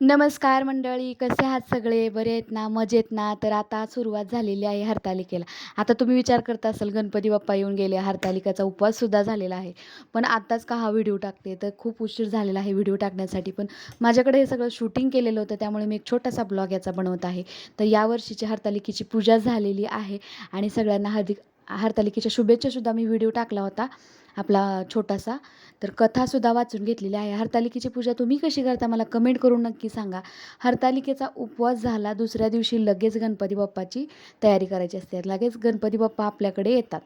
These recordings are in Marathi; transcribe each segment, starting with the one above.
नमस्कार मंडळी कसे आहात सगळे? बरे आहेत ना? मजेत ना? तर आता सुरुवात झालेली आहे हरतालिकेला. आता तुम्ही विचार करता असाल गणपती बाप्पा येऊन गेले हरतालिकाचा उपवाससुद्धा झालेला आहे. पण आत्ताच का हा व्हिडिओ टाकते? तर खूप उशीर झालेला आहे व्हिडिओ टाकण्यासाठी. पण माझ्याकडे हे सगळं शूटिंग केलेलं होतं त्यामुळे मी एक छोटासा ब्लॉग याचा बनवत आहे. तर यावर्षीची हरतालिकेची पूजा झालेली आहे. आणि सगळ्यांना हार्दिक हरतालिकेच्या शुभेच्छासुद्धा मी व्हिडिओ टाकला होता. आपला छोटासा. तर कथासुद्धा वाचून घेतलेली आहे. हरतालिकेची पूजा तुम्ही कशी करता? मला कमेंट करून नक्की सांगा. हरतालिकेचा उपवास झाला दुसऱ्या दिवशी लगेच गणपती बाप्पाची तयारी करायची असते. लगेच गणपती बाप्पा आपल्याकडे येतात.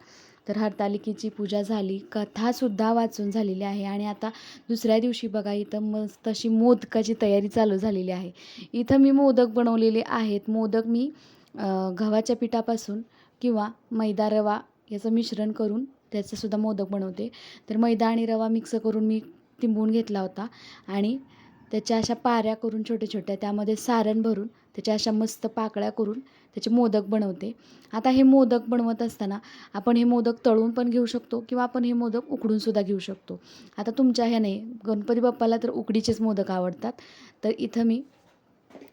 तर हरतालिकेची पूजा झाली कथासुद्धा वाचून झालेली आहे. आणि आता दुसऱ्या दिवशी बघा इथं मस्त अशी मोदकाची तयारी चालू झालेली आहे. इथं मी मोदक बनवलेले आहेत. मोदक मी गव्हाच्या पिठापासून किंवा मैदा रवा याचं मिश्रण करून त्याचंसुद्धा मोदक बनवते. तर मैदा आणि रवा मिक्स करून मी तिंबून घेतला होता. आणि त्याच्या अशा पाऱ्या करून छोट्या छोट्या त्यामध्ये सारण भरून त्याच्या अशा मस्त पाकळ्या करून त्याचे मोदक बनवते. आता हे मोदक बनवत असताना आपण हे मोदक तळून पण घेऊ शकतो किंवा आपण हे मोदक उकडूनसुद्धा घेऊ शकतो. आता तुमच्या ह्याने गणपती बाप्पाला तर उकडीचेच मोदक आवडतात. तर इथं मी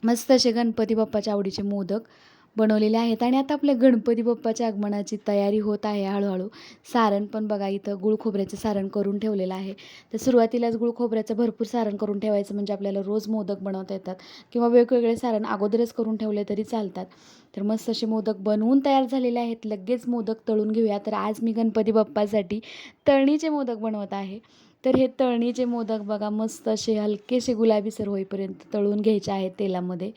मस्त असे गणपती बाप्पाच्या आवडीचे मोदक बनवलेले आहेत. आणि आता आपल्या गणपती बाप्पाच्या आगमनाची तयारी होत आहे हळूहळू. सारण पण बघा इथं गुळ खोबऱ्याचं सारण करून ठेवलेलं आहे. तर सुरुवातीलाच गुळ खोबऱ्याचं भरपूर सारण करून ठेवायचं म्हणजे आपल्याला रोज मोदक बनवता येतात. किंवा वेगवेगळे सारण अगोदरच करून ठेवले तरी चालतात. तर मस्त असे मोदक बनवून तयार झालेले आहेत. लगेच मोदक तळून घेऊया. तर आज मी गणपती बाप्पासाठी तळणीचे मोदक बनवत आहे. तर हे तळणीचे मोदक बघा मस्त असे हलकेसे गुलाबीसर होईपर्यंत तळून घ्यायचे आहेत तेलामध्ये.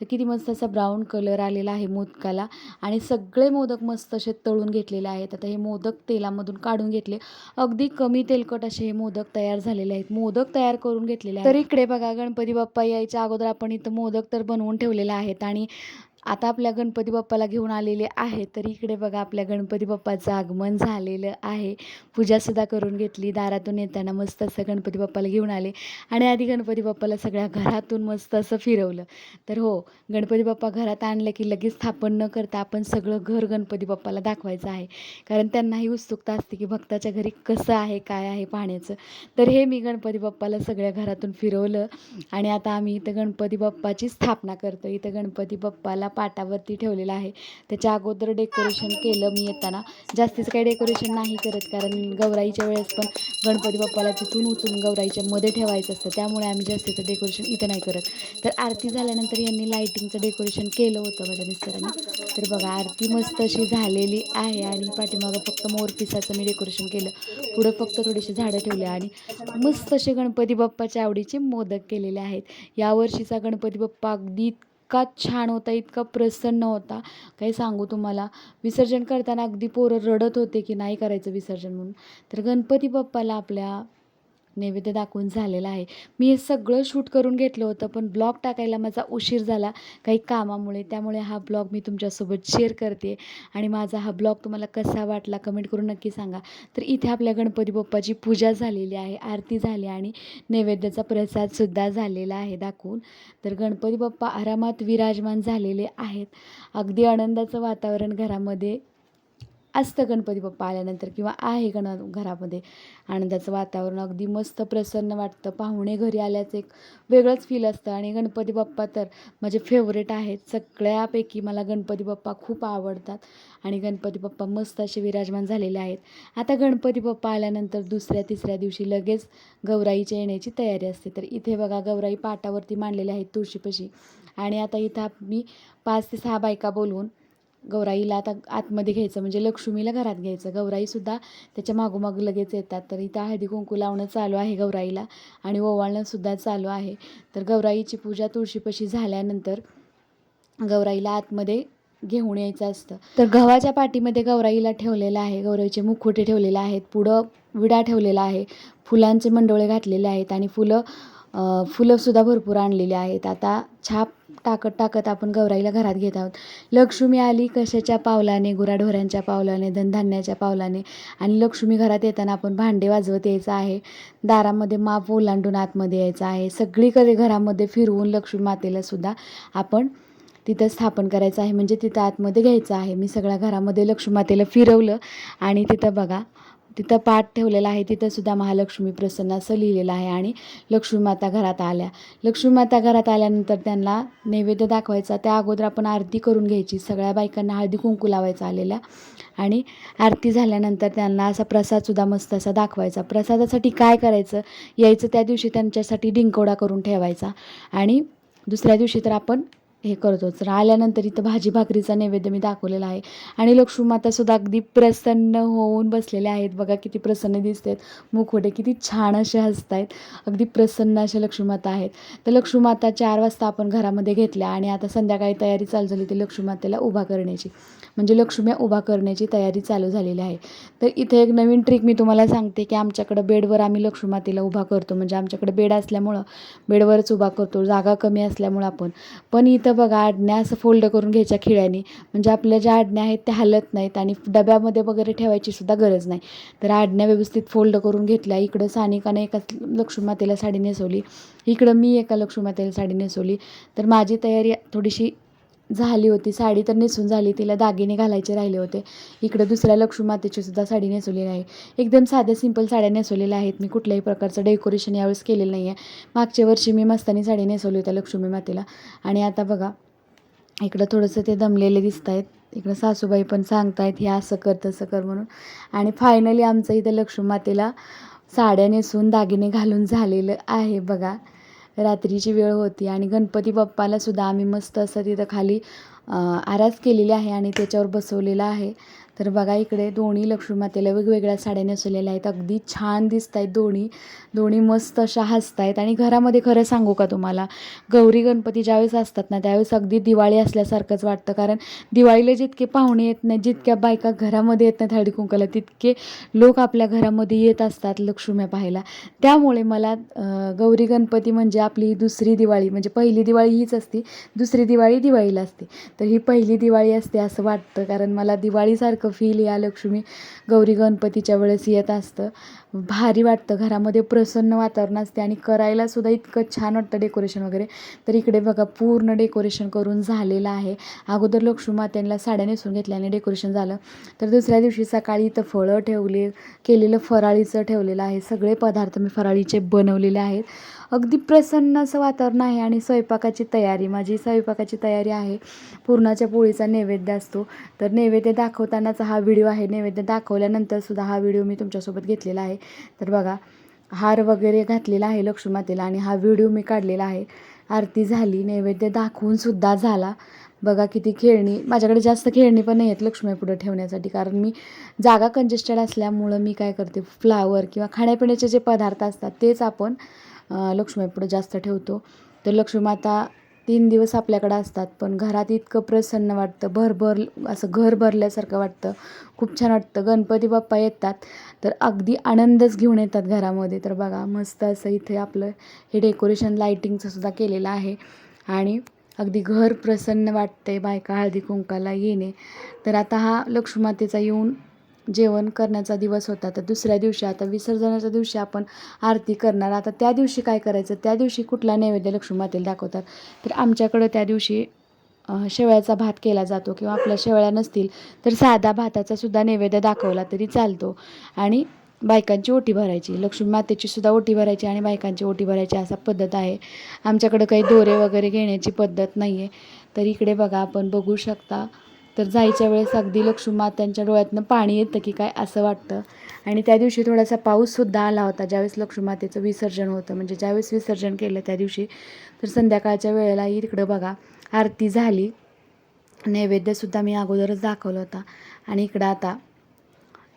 तर किती मस्त असा ब्राऊन कलर आलेला आहे मोदकाला. आणि सगळे मोदक मस्त असे तळून घेतलेले आहेत. आता हे मोदक तेलामधून काढून घेतले. अगदी कमी तेलकट असे हे मोदक तयार झालेले आहेत. मोदक तयार करून घेतलेले आहेत. तर इकडे बघा गणपती बाप्पा यायच्या अगोदर आपण इथं मोदक तर बनवून ठेवलेले आहेत. आणि आता आपल्या गणपती बाप्पाला घेऊन आलेले आहे. तर इकडे बघा आपल्या गणपती बाप्पाचं आगमन झालेलं आहे. पूजासुद्धा करून घेतली. दारातून येताना मस्त असं गणपती बाप्पाला घेऊन आले. आणि आधी गणपती बाप्पाला सगळ्या घरातून मस्त असं फिरवलं. तर हो गणपती बाप्पा घरात आणलं की लगेच स्थापन न करता आपण सगळं घर गणपती बाप्पाला दाखवायचं आहे. कारण त्यांनाही उत्सुकता असते की भक्ताच्या घरी कसं आहे काय आहे पाहण्याचं. तर हे मी गणपती बाप्पाला सगळ्या घरातून फिरवलं. आणि आता आम्ही इथं गणपती बाप्पाची स्थापना करतो इथं गणपती बाप्पाला पाटावरती ठेवलेलं आहे. त्याच्या अगोदर डेकोरेशन केलं मी येताना. जास्तीचं काही डेकोरेशन नाही करत कारण गौराईच्या वेळेस पण गणपती बाप्पाला तिथून उचलून गौराईच्या मध्ये ठेवायचं असतं. त्यामुळे आम्ही जास्तीचं डेकोरेशन इथं नाही करत. तर आरती झाल्यानंतर यांनी लाईटिंगचं डेकोरेशन केलं होतं माझ्या मिस्टरांनी तर बघा आरती मस्त अशी झालेली आहे आणि पाठीमागं फक्त मोरपिसाचं मी डेकोरेशन केलं. पुढं फक्त थोडीशी झाडं ठेवली आणि मस्त असे गणपती बाप्पाच्या आवडीचे मोदक केलेले आहेत. यावर्षीचा गणपती बाप्पा अगदी इतका छान होता इतका प्रसन्न होता. काही सांगू तुम्हाला? विसर्जन करताना अगदी पोरं रडत होते की नाही करायचं विसर्जन म्हणून. तर गणपती बाप्पाला आपल्या नैवेद्य दाखवून झालेला आहे. मी हे सगळं शूट करून घेतलं होतं पण ब्लॉग टाकायला माझा उशीर झाला काही कामामुळे. त्यामुळे हा ब्लॉग मी तुमच्यासोबत शेअर करते आणि माझा हा ब्लॉग तुम्हाला कसा वाटला कमेंट करून नक्की सांगा. तर इथे आपल्या गणपती बाप्पाची पूजा झालेली आहे आरती झाली आणि नैवेद्याचा प्रसादसुद्धा झालेला आहे दाखवून. तर गणपती बाप्पा आरामात विराजमान झालेले आहेत. अगदी आनंदाचं वातावरण घरामध्ये असतं गणपती बाप्पा आल्यानंतर किंवा आहे गण घरामध्ये. आनंदाचं वातावरण अगदी मस्त प्रसन्न वाटतं. पाहुणे घरी आल्याचं एक वेगळंच फील असतं. आणि गणपती बाप्पा तर माझे फेवरेट आहेत. सगळ्यापैकी मला गणपती बाप्पा खूप आवडतात. आणि गणपती बाप्पा मस्त असे विराजमान झालेले आहेत. आता गणपती बाप्पा आल्यानंतर दुसऱ्या तिसऱ्या दिवशी लगेच गौराईच्या येण्याची तयारी असते. तर इथे बघा गौराई पाटावरती मांडलेल्या आहेत तुळशीपशी. आणि आता इथं मी पाच ते सहा बायका बोलवून गौराईला आता आतमध्ये घ्यायचं म्हणजे लक्ष्मीला घरात घ्यायचं. गौराईसुद्धा त्याच्या मागोमाग लगेच येतात. तर इथं हळदी कुंकू लावणं चालू आहे गौराईला आणि ओवाळणंसुद्धा चालू आहे. तर गौराईची पूजा तुळशीपाशी झाल्यानंतर गौराईला आतमध्ये घेऊन यायचं असतं. तर गव्हाच्या पाठीमध्ये गौराईला ठेवलेलं आहे. गौराईचे मुखोटे ठेवलेले आहेत. पुढं विडा ठेवलेला आहे. फुलांचे मंडोळे घातलेले आहेत आणि फुलं फुलंसुद्धा भरपूर आणलेली आहेत. आता छाप टाकत टाकत आपण गौराईला घरात घेत आहोत. लक्ष्मी आली कशाच्या पावलाने? गुराढोऱ्यांच्या पावलाने धनधान्याच्या पावलाने? आणि लक्ष्मी घरात येताना आपण भांडे वाजवत यायचं आहे. दारामध्ये माप ओलांडून आतमध्ये यायचं आहे. सगळीकडे घरामध्ये फिरवून लक्ष्मी मातेला सुद्धा आपण तिथं स्थापन करायचं आहे. म्हणजे तिथं आतमध्ये घ्यायचं आहे. मी सगळ्या घरामध्ये लक्ष्मी मातेला फिरवलं आणि तिथं बघा तिथं पाठ ठेवलेला आहे. तिथं सुद्धा महालक्ष्मी प्रसन्न असं लिहिलेलं आहे आणि लक्ष्मीमाता घरात आल्या. लक्ष्मी माता घरात आल्यानंतर त्यांना नैवेद्य दाखवायचा. त्या अगोदर आपण आरती करून घ्यायची. सगळ्या बायकांना हळदी कुंकू लावायचा आलेल्या आणि आरती झाल्यानंतर त्यांना असा प्रसादसुद्धा मस्त असा दाखवायचा. प्रसादासाठी काय करायचं? यायचं त्या दिवशी त्यांच्यासाठी डिंकोडा करून ठेवायचा. आणि दुसऱ्या दिवशी तर आपण हे करतोच राहिल्यानंतर इथं भाजी भाकरीचा नैवेद्य मी दाखवलेला आहे. आणि लक्ष्मीमातासुद्धा अगदी प्रसन्न होऊन बसलेल्या आहेत. बघा किती प्रसन्न दिसत आहेत मुखवटे किती छान असे हसत आहेत अगदी प्रसन्न अशा लक्ष्मीमाता आहेत. तर लक्ष्मीमाता चार वाजता आपण घरामध्ये घेतल्या आणि आता संध्याकाळी तयारी चालू झाली ती लक्ष्मीमातेला उभा करण्याची. म्हणजे लक्ष्म्या उभा करण्याची तयारी चालू झालेली आहे. तर इथे एक नवीन ट्रिक मी तुम्हाला सांगते की आमच्याकडं बेडवर आम्ही लक्ष्मीमातेला उभा करतो. म्हणजे आमच्याकडे बेड असल्यामुळं बेडवरच उभा करतो. जागा कमी असल्यामुळं आपण. पण इथं बघा आडण्या असं फोल्ड करून घ्यायच्या खिळ्यानी. म्हणजे आपल्या ज्या आडण्या आहेत त्या हलत नाहीत आणि डब्यामध्ये वगैरे ठेवायची सुद्धा गरज नाही. तर आडण्या व्यवस्थित फोल्ड करून घेतल्या. इकडं सानिकाने एका लक्ष्मीमातेला साडी नेसवली. इकडं मी एका लक्ष्मीमातेला साडी नेसवली. तर माझी तयारी थोडीशी झाली होती. साडी तर नेसून झाली. तिला दागिने घालायचे राहिले होते. इकडं दुसऱ्या लक्ष्मीमातेची सुद्धा साडी नेसवलेली आहे. एकदम साध्या सिंपल साड्या नेसवलेल्या आहेत. मी कुठल्याही प्रकारचं डेकोरेशन यावेळेस केलेलं नाही आहे मागच्या वर्षी मी मस्तानी साडी नेसवली होत्या लक्ष्मी मातेला. आणि आता बघा इकडं थोडंसं ते दमलेले दिसत आहेत इकडं सासूबाई पण सांगतायत हे असं कर तसं कर म्हणून. आणि फायनली आमचं इथं लक्ष्मी मातेला साड्या नेसून दागिने घालून झालेलं आहे बघा. रात्रीची वेळ होती आणि गणपती बाप्पाला सुद्धा आम्ही मस्त असं तिथं खाली आरास केलेली आहे आणि त्याच्यावर बसवलेलं आहे. तर बघा इकडे दोन्ही लक्ष्मीमातेला वेगवेगळ्या साड्या नेसवलेल्या आहेत. अगदी छान दिसत आहेत दोन्ही. दोन्ही मस्त अशा हसत आहेत आणि घरामध्ये खरं सांगू का तुम्हाला? गौरी गणपती ज्यावेळेस असतात ना त्यावेळेस अगदी दिवाळी असल्यासारखंच वाटतं. कारण दिवाळीला जितके पाहुणे येत नाही जितक्या बायका घरामध्ये येत नाहीत हळदी कुंकाला तितके लोक आपल्या घरामध्ये येत असतात लक्ष्म्या पाहायला. त्यामुळे मला गौरी गणपती म्हणजे आपली दुसरी दिवाळी म्हणजे पहिली दिवाळी हीच असती. दुसरी दिवाळी दिवाळीला असते. तर ही पहिली दिवाळी असते असं वाटतं. कारण मला दिवाळीसारखं फील या लक्ष्मी गौरी गणपतीच्या वेळेस येत असतं. भारी वाटतं. घरामध्ये प्रसन्न वातावरण असते आणि करायला सुद्धा इतकं छान वाटतं डेकोरेशन वगैरे. तर इकडे बघा पूर्ण डेकोरेशन करून झालेलं आहे. अगोदर लक्ष्मी मात्यांना साड्या नेसून घेतल्याने डेकोरेशन झालं. तर दुसऱ्या दिवशी सकाळी इथं फळं ठेवले केलेलं फराळीचं ठेवलेलं आहे. सगळे पदार्थ मी फराळीचे बनवलेले आहेत. अगदी प्रसन्न असं वातावरण आहे आणि स्वयंपाकाची तयारी माझी स्वयंपाकाची तयारी आहे. पुरणाच्या पोळीचा नैवेद्य असतो. तर नैवेद्य दाखवतानाचा हा व्हिडिओ आहे. नैवेद्य दाखवल्यानंतर सुद्धा हा व्हिडिओ मी तुमच्यासोबत घेतलेला आहे. तर बघा हार वगैरे घातलेला आहे लक्ष्मीमातेला आणि हा व्हिडिओ मी काढलेला आहे. आरती झाली नैवेद्य दाखवूनसुद्धा झाला. बघा किती खेळणी माझ्याकडे जास्त खेळणी पण नाही आहेत लक्ष्मी पुढं ठेवण्यासाठी कारण मी जागा कंजेस्टेड असल्यामुळं मी काय करते फ्लावर किंवा खाण्यापिण्याचे जे पदार्थ असतात तेच आपण लक्ष्मीपुढं जास्त ठेवतो. तर लक्ष्मीमाता तीन दिवस आपल्याकडं असतात पण घरात इतकं प्रसन्न वाटतं भरभर असं घर भरल्यासारखं वाटतं. खूप छान वाटतं. गणपती बाप्पा येतात तर अगदी आनंदच घेऊन येतात घरामध्ये. तर बघा मस्त असं इथे आपलं हे डेकोरेशन लाईटिंगचं सुद्धा केलेलं आहे. आणि अगदी घर प्रसन्न वाटते बायका हळदी कुंकाला येणे. तर आता हा लक्ष्मीमातेचा येऊन जेवण करण्याचा दिवस होता. तर दुसऱ्या दिवशी आता विसर्जनाच्या दिवशी आपण आरती करणार. आता त्या दिवशी काय करायचं? त्या दिवशी कुठला नैवेद्य लक्ष्मी मातेला दाखवतात? तर आमच्याकडं त्या दिवशी शेवळ्याचा भात केला जातो किंवा आपल्या शेवळ्या नसतील तर साधा भाताचा सुद्धा नैवेद्य दाखवला तरी चालतो. आणि बायकांची ओटी भरायची. लक्ष्मी मातेची सुद्धा ओटी भरायची आणि बायकांची ओटी भरायची असा पद्धत आहे. आमच्याकडं काही दोरे वगैरे घेण्याची पद्धत नाही आहे तर इकडे बघा आपण बघू शकता. तर जायच्या वेळेस अगदी लक्ष्मी मात्यांच्या डोळ्यातनं पाणी येतं की काय असं वाटतं. आणि त्या दिवशी थोडासा पाऊससुद्धा आला होता ज्यावेळेस लक्ष्मीमातेचं विसर्जन होतं. म्हणजे ज्यावेळेस विसर्जन केलं त्या दिवशी तर संध्याकाळच्या वेळेलाही तिकडं बघा आरती झाली. नैवेद्यसुद्धा मी अगोदरच दाखवलं होता. आणि इकडं आता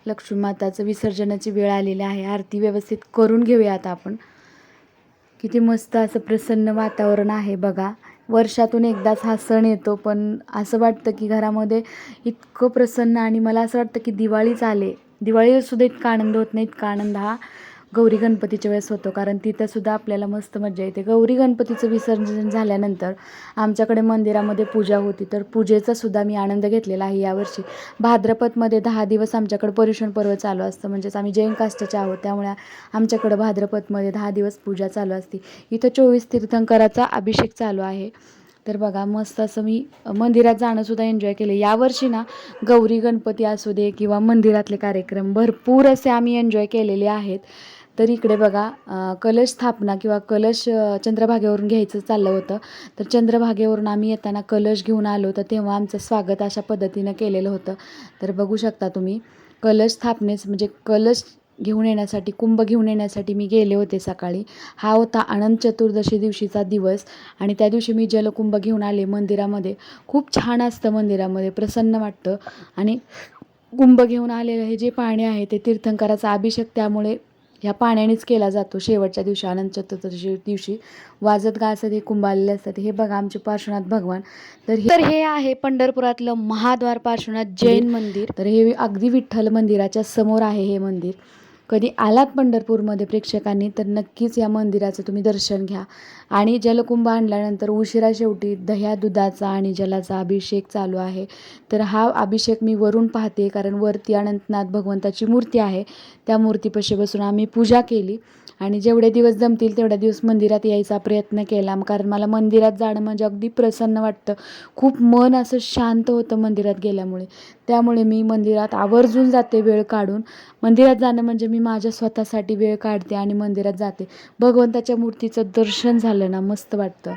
लक्ष्मीमाताचं विसर्जनाची वेळ आलेली आहे. आरती व्यवस्थित करून घेऊया आता आपण. किती मस्त असं प्रसन्न वातावरण आहे बघा. वर्षातून एकदाच हा सण येतो पण असं वाटतं की घरामध्ये इतकं प्रसन्न आणि मला असं वाटतं की दिवाळीच आले. दिवाळीला सुद्धा इतका आनंद होत नाही इतका आनंद हा गौरी गणपतीच्या वेळेस होतो कारण तिथंसुद्धा आपल्याला मस्त मजा येते. गौरी गणपतीचं विसर्जन झाल्यानंतर आमच्याकडे मंदिरामध्ये पूजा होती तर पूजेचासुद्धा मी आनंद घेतलेला आहे यावर्षी. भाद्रपदमध्ये दहा दिवस आमच्याकडे पर्युषण पर्व चालू असतं म्हणजेच आम्ही जैन कास्टचे आहोत त्यामुळे आमच्याकडं भाद्रपदमध्ये दहा दिवस पूजा चालू असते. इथं चोवीस तीर्थंकराचा अभिषेक चालू आहे. तर बघा मस्त असं मी मंदिरात जाणंसुद्धा एन्जॉय केलं. यावर्षी ना गौरी गणपती असू दे किंवा मंदिरातले कार्यक्रम भरपूर असे आम्ही एन्जॉय केलेले आहेत. तर इकडे बघा कलश स्थापना किंवा कलश चंद्रभागेवरून घ्यायचं चाललं होतं. तर चंद्रभागेवरून आम्ही येताना कलश घेऊन आलो तर तेव्हा आमचं स्वागत अशा पद्धतीनं केलेलं होतं. तर बघू शकता तुम्ही कलश स्थापनेस म्हणजे कलश घेऊन येण्यासाठी कुंभ घेऊन येण्यासाठी मी गेले होते सकाळी. हा होता अनंत चतुर्दशी दिवशीचा दिवस आणि त्या दिवशी मी जलकुंभ घेऊन आले मंदिरामध्ये. खूप छान असतं मंदिरामध्ये प्रसन्न वाटतं. आणि कुंभ घेऊन आलेलं हे जे पाणी आहे ते तीर्थंकराचा अभिषेक त्यामुळे ह्या पाण्यानेच केला जातो. शेवटच्या दिवशी अनंत चतुर्दशी दिवशी वाजत गाजत हे कुंभ आलेले असतात. हे बघा आमचे पार्श्वनाथ भगवान. तर हे तर हे आहे पंढरपुरातलं महाद्वार पार्श्वनाथ जैन मंदिर. तर हे अगदी विठ्ठल मंदिराच्या समोर आहे हे मंदिर. कधी आलात पंढरपूरमध्ये प्रेक्षकांनी तर नक्कीच या मंदिराचं तुम्ही दर्शन घ्या. आणि जलकुंभ आणल्यानंतर उशिरा शेवटी दह्या दुधाचा आणि जलाचा अभिषेक चालू आहे. तर हा अभिषेक मी वरून पाहते कारण वरती अनंतनाथ भगवंताची मूर्ती आहे. त्या मूर्तीपाशी बसून आम्ही पूजा केली. आणि जेवढे दिवस जमतील तेवढ्या दिवस मंदिरात यायचा प्रयत्न केला. कारण मला मंदिरात जाणं म्हणजे अगदी प्रसन्न वाटतं. खूप मन असं शांत होतं मंदिरात गेल्यामुळे. त्यामुळे मी मंदिरात आवर्जून जाते वेळ काढून. मंदिरात जाणं म्हणजे मी माझ्या स्वतःसाठी वेळ काढते आणि मंदिरात जाते. भगवंताच्या मूर्तीचं दर्शन झालं ना मस्त वाटतं.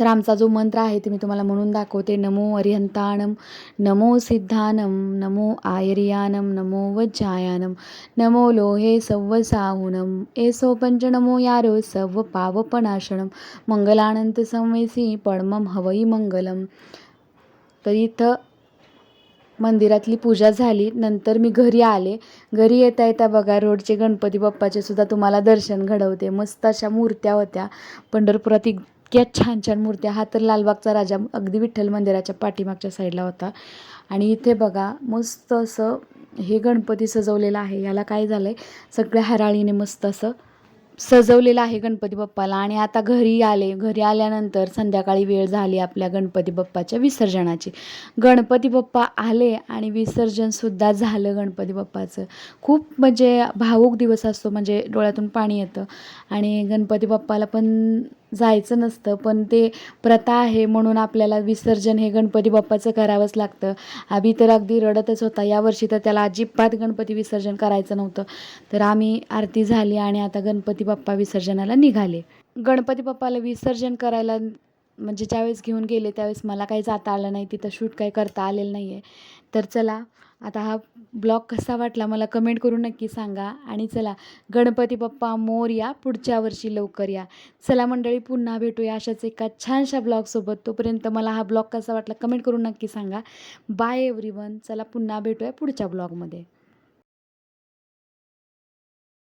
तर आमचा जो मंत्र आहे ते मी तुम्हाला म्हणून दाखवते. नमो अरिहंताणम नमो सिद्धानम नमो आयरियानम नमो वज्जायानम नमो लोहे सव्व साहुनम एसो पंचनमो यारो सव्व पावपनाशनम मंगलानंत संवेसी पडमम हवई मंगलम. तर इथं मंदिरातली पूजा झाली. नंतर मी घरी आले. घरी येता येता बघा रोडचे गणपती बाप्पाचे सुद्धा तुम्हाला दर्शन घडवते. मस्त अशा मूर्त्या होत्या. पंढरपुरात इतक्या छान छान मूर्त्या. हा तर लालबागचा राजा अगदी विठ्ठल मंदिराच्या पाठीमागच्या साईडला होता. आणि इथे बघा मस्त असं हे गणपती सजवलेलं आहे. याला काय झालं आहे सगळ्या हराळीने मस्त असं सजवलेलं आहे गणपती बाप्पाला. आणि आता घरी आले. घरी आल्यानंतर संध्याकाळी वेळ झाली आपल्या गणपती बाप्पाच्या विसर्जनाची. गणपती बाप्पा आले आणि विसर्जनसुद्धा झालं गणपती बाप्पाचं. खूप म्हणजे भावूक दिवस असतो. म्हणजे डोळ्यातून पाणी येतं. आणि गणपती बाप्पाला पण जायचं नसतं. पण ते प्रथा आहे म्हणून आपल्याला विसर्जन हे गणपती बाप्पाचं करावंच लागतं. आभी तर अगदी रडतच होता. यावर्षी तर त्याला अजिबात गणपती विसर्जन करायचं नव्हतं. तर आम्ही आरती झाली आणि आता गणपती बाप्पा विसर्जनाला निघाले. गणपती बाप्पाला विसर्जन करायला म्हणजे ज्यावेळेस घेऊन गेले त्यावेळेस मला काही जाता आलं नाही. तिथं शूट काही करता आलेलं नाही आहे तर चला आता हा ब्लॉग कसा वाटला मला कमेंट करून नक्की सांगा. आणि चला गणपती बाप्पा मोर या पुढच्या वर्षी लवकर या. चला मंडळी पुन्हा भेटूया अशाच एका छानशा ब्लॉगसोबत तोपर्यंत मला हा ब्लॉग कसा वाटला कमेंट करून नक्की सांगा. बाय एव्हरीवन चला पुन्हा भेटूया पुढच्या ब्लॉगमध्ये.